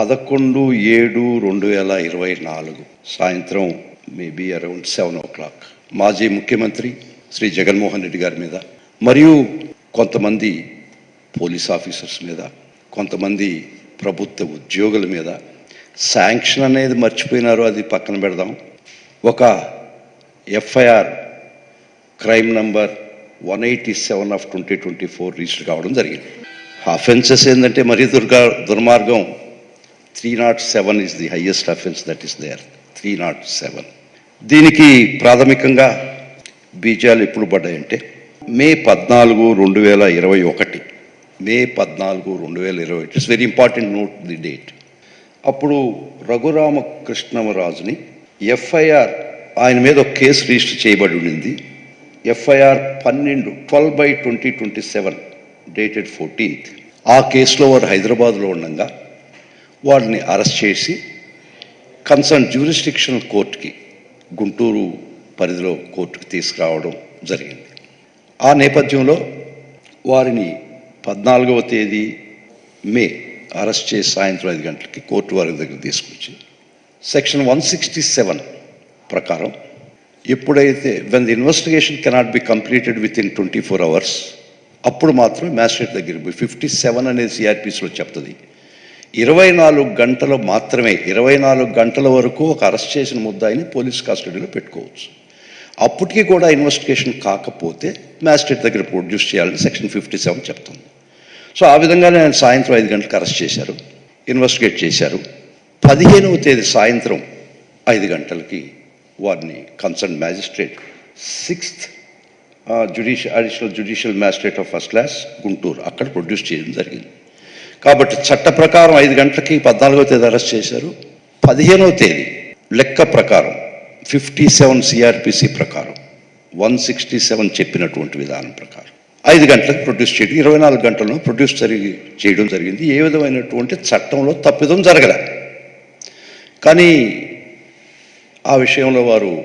పదకొండు ఏడు రెండు వేల ఇరవై నాలుగు సాయంత్రం maybe around seven o'clock మాజీ ముఖ్యమంత్రి శ్రీ జగన్మోహన్ రెడ్డి గారి మీద మరియు కొంతమంది పోలీస్ ఆఫీసర్స్ మీద కొంతమంది ప్రభుత్వ ఉద్యోగుల మీద శాంక్షన్ అనేది మర్చిపోయినారు అది పక్కన పెడదాం. ఒక FIR crime number one eighty seven of twenty twenty four register కావడం జరిగింది. అఫెన్సెస్ ఏంటంటే మరీ దుర్గా దుర్మార్గం. Three not seven is the highest offence that is there three not seven. దీనికి ప్రాథమికంగా బీజాలు ఎప్పుడు పడ్డాయంటే మే పద్నాలుగు రెండు వేల ఇరవై ఒకటి. మే పద్నాలుగు రెండు వేల ఇరవై it's very important note the date అప్పుడు రఘురామకృష్ణమరాజుని ఎఫ్ఐఆర్ ఆయన మీద ఒక కేసు రిజిస్టర్ చేయబడి ఉండింది. ఎఫ్ఐఆర్ పన్నెండు twelve by twenty twenty seven dated fourteenth. ఆ కేసులో వారు హైదరాబాద్లో ఉండగా వాడిని అరెస్ట్ చేసి కన్సర్న్ జ్యూరిస్టిక్షనల్ కోర్టుకి గుంటూరు పరిధిలో కోర్టుకి తీసుకురావడం జరిగింది. ఆ నేపథ్యంలో వారిని పద్నాలుగవ తేదీ మే అరెస్ట్ చేసి సాయంత్రం ఐదు గంటలకి కోర్టు వారి దగ్గర తీసుకొచ్చి సెక్షన్ వన్ సిక్స్టీ సెవెన్ ప్రకారం ఎప్పుడైతే when the investigation cannot be completed within twenty four hours అప్పుడు మాత్రం మ్యాజిస్ట్రేట్ దగ్గర ఫిఫ్టీ సెవెన్ అనేది సిఆర్పిసిలో చెప్తుంది. ఇరవై నాలుగు గంటలు మాత్రమే ఇరవై నాలుగు గంటల వరకు ఒక అరెస్ట్ చేసిన ముద్దాయిని పోలీస్ కస్టడీలో పెట్టుకోవచ్చు. అప్పటికి కూడా ఇన్వెస్టిగేషన్ కాకపోతే మ్యాజిస్ట్రేట్ దగ్గర ప్రొడ్యూస్ చేయాలని సెక్షన్ ఫిఫ్టీ సెవెన్ చెప్తుంది. సో ఆ విధంగానే ఆయన సాయంత్రం ఐదు గంటలకు అరెస్ట్ చేశారు ఇన్వెస్టిగేట్ చేశారు. పదిహేనవ తేదీ సాయంత్రం ఐదు గంటలకి వారిని concern magistrate sixth judicial additional judicial magistrate of first class Guntur అక్కడ ప్రొడ్యూస్ చేయడం జరిగింది. కాబట్టి చట్ట ప్రకారం ఐదు గంటలకి పద్నాలుగవ తేదీ అరెస్ట్ చేశారు. పదిహేనవ తేదీ లెక్క ప్రకారం ఫిఫ్టీ సెవెన్ సిఆర్పిసి ప్రకారం వన్ సిక్స్టీ సెవెన్ చెప్పినటువంటి విధానం ప్రకారం. ఐదు గంటలకు ప్రొడ్యూస్ చేయడం ఇరవై నాలుగు గంటల్లో ప్రొడ్యూస్ జరిగి చేయడం జరిగింది. ఏ విధమైనటువంటి చట్టంలో తప్పిదం జరగలే. కానీ ఆ విషయంలో వారు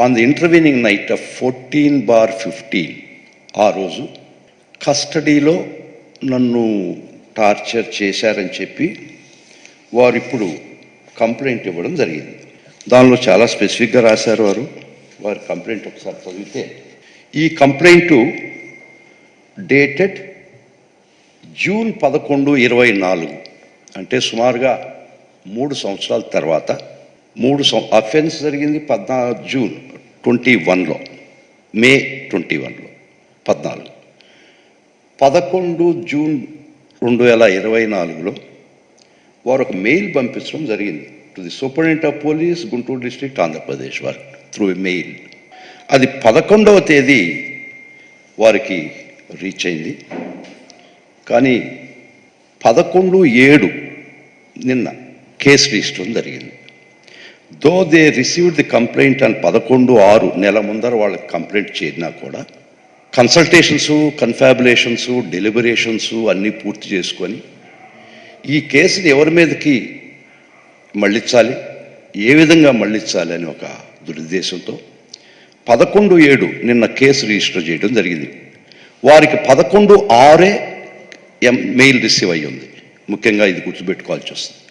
on the intervening night of fourteen bar fifteen ఆ రోజు కస్టడీలో నన్ను టార్చర్ చేశారని చెప్పి వారు ఇప్పుడు కంప్లైంట్ ఇవ్వడం జరిగింది. దానిలో చాలా స్పెసిఫిక్గా రాశారు వారు. వారి కంప్లైంట్ ఒకసారి చదివితే ఈ కంప్లైంటు డేటెడ్ జూన్ పదకొండు ఇరవై నాలుగు అంటే సుమారుగా మూడు సంవత్సరాల తర్వాత మూడు సం అఫెన్స్ జరిగింది పద్నాలుగు జూన్ ట్వంటీ వన్లో మే ట్వంటీ వన్లో పద్నాలుగు. పదకొండు జూన్ రెండు వేల ఇరవై నాలుగులో వారు ఒక మెయిల్ పంపించడం జరిగింది. To the superintendent of police Guntur district Andhra Pradesh వారు త్రూ మెయిల్. అది పదకొండవ తేదీ వారికి రీచ్ అయింది. కానీ పదకొండు ఏడు నిన్న కేసు రిజిస్టర్ జరిగింది. Though they received the complaint అని పదకొండు ఆరు నెల ముందర వాళ్ళకి కంప్లైంట్ చేరినా కూడా కన్సల్టేషన్స్ కన్ఫాబులేషన్స్ డెలిబరేషన్స్ అన్నీ పూర్తి చేసుకొని ఈ కేసుని ఎవరి మీదకి మళ్ళించాలి? ఏ విధంగా మళ్ళించాలి అని ఒక దురుద్దేశంతో పదకొండు ఏడు నిన్న కేసు రిజిస్టర్ చేయడం జరిగింది. వారికి పదకొండు ఆరే ఎం మెయిల్ రిసీవ్ అయ్యి ఉంది. ముఖ్యంగా ఇది గుర్తుపెట్టుకోవాల్సి వస్తుంది.